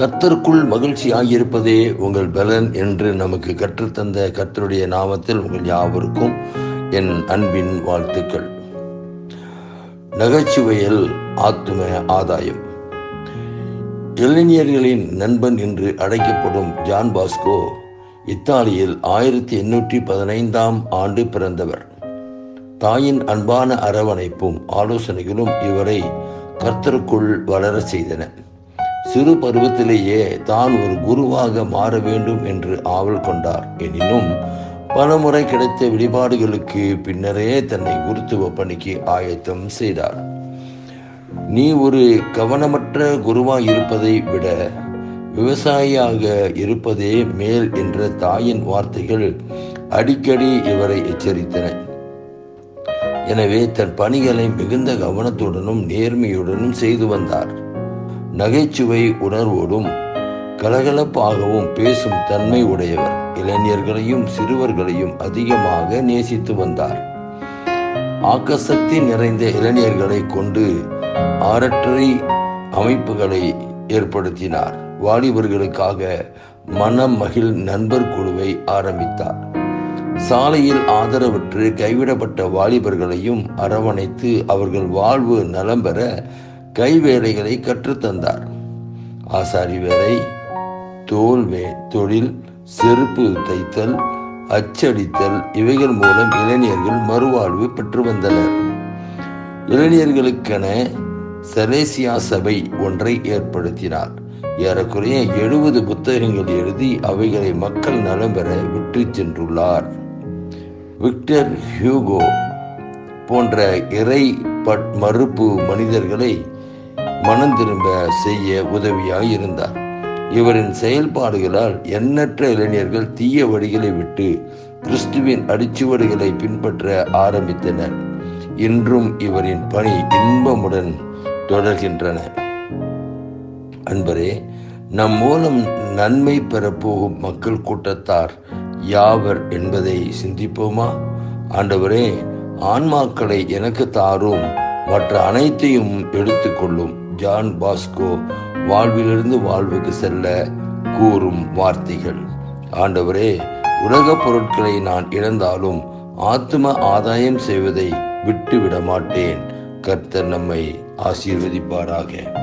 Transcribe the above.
கர்த்தருக்குள் மகிழ்ச்சி ஆகியிருப்பதே உங்கள் பலன் என்று நமக்கு கற்றுத்தந்த கர்த்தருடைய நாமத்தில் உங்கள் யாவருக்கும் என் அன்பின் வாழ்த்துக்கள். நகைச்சுவையில் ஆத்தும ஆதாயம். இளைஞர்களின் நண்பன் என்று அழைக்கப்படும் ஜான் பாஸ்கோ இத்தாலியில் ஆயிரத்தி எண்ணூற்றி பதினைந்தாம் ஆண்டு பிறந்தவர். தாயின் அன்பான அரவணைப்பும் ஆலோசனைகளும் இவரை கர்த்தருக்குள் வளர செய்தன. சிறு பருவத்திலேயே தான் ஒரு குருவாக மாற வேண்டும் என்று ஆவல் கொண்டார். எனினும் பலமுறை கிடைத்த வெளிப்பாடுகளுக்கு பின்னரே தன்னை குருத்துவ பணிக்கு ஆயத்தம் செய்தார். நீ ஒரு கவனமற்ற குருவாய் இருப்பதை விட விவசாயியாக இருப்பதே மேல் என்ற தாயின் வார்த்தைகள் அடிக்கடி இவரை எச்சரித்தன. எனவே தன் பணிகளை மிகுந்த கவனத்துடனும் நேர்மையுடனும் செய்து வந்தார். நகைச்சுவை உணர்வோடும் கலகலப்பாகவும் பேசும் தன்மை உடையவர். இளைஞர்களையும் சிறுவர்களையும் அதிகமாக நேசித்து வந்தார். ஆக்கசக்தி நிறைந்த இளைஞர்களை கொண்டு ஆரற்றரை அமைப்புகளை ஏற்படுத்தினார். வாலிபர்களுக்காக மனம் மகிழ் நண்பர் குழுவை ஆரம்பித்தார். சாலையில் ஆதரவற்று கைவிடப்பட்ட வாலிபர்களையும் அரவணைத்து அவர்கள் வாழ்வு நலம் பெற கைவேலைகளை கற்றுத்தந்தார். ஆசாரி வேலை தோல் வே தொழில் செருப்பு தைத்தல் அச்சடித்தல் இவைகள் மூலம் இளைஞர்கள் மறுவாழ்வு பெற்று வந்தனர். இளைஞர்களுக்கென செலேசியா சபை ஒன்றை ஏற்படுத்தினார். ஏறக்குறைய எழுபது புத்தகங்கள் எழுதி அவைகளை மக்கள் நலம் பெற விற்று சென்றுள்ளார். விக்டர் ஹியூகோ போன்ற இறை பட் மறுப்பு மனிதர்களை மனம் திரும்ப செய்ய உதவியாக இருந்தார். இவரின் செயல்பாடுகளால் எண்ணற்ற இளைஞர்கள் தீய வழிகளை விட்டு கிறிஸ்துவின் அடிச்சுவடுகளை பின்பற்ற ஆரம்பித்தனர். இன்றும் இவரின் பணி இன்பமுடன் தொடர்கின்றன. அன்பரே நம் மூலம் நன்மை பெறப்போகும் மக்கள் கூட்டத்தார் யாவர் என்பதை சிந்திப்போமா? ஆண்டவரே ஆன்மாக்களை எனக்கு தாரும் மற்ற அனைத்தையும் எடுத்துக்கொள்ளும் ஜான் பாஸ்கோ வாழ்விலிருந்து வாழ்வுக்கு செல்ல கூறும் வார்த்தைகள். ஆண்டவரே உலகப் பொருட்களை நான் இழந்தாலும் ஆத்ம ஆதாயம் செய்வதை விட்டுவிட மாட்டேன் கர்த்தர் நம்மை ஆசீர்வதிப்பாராக.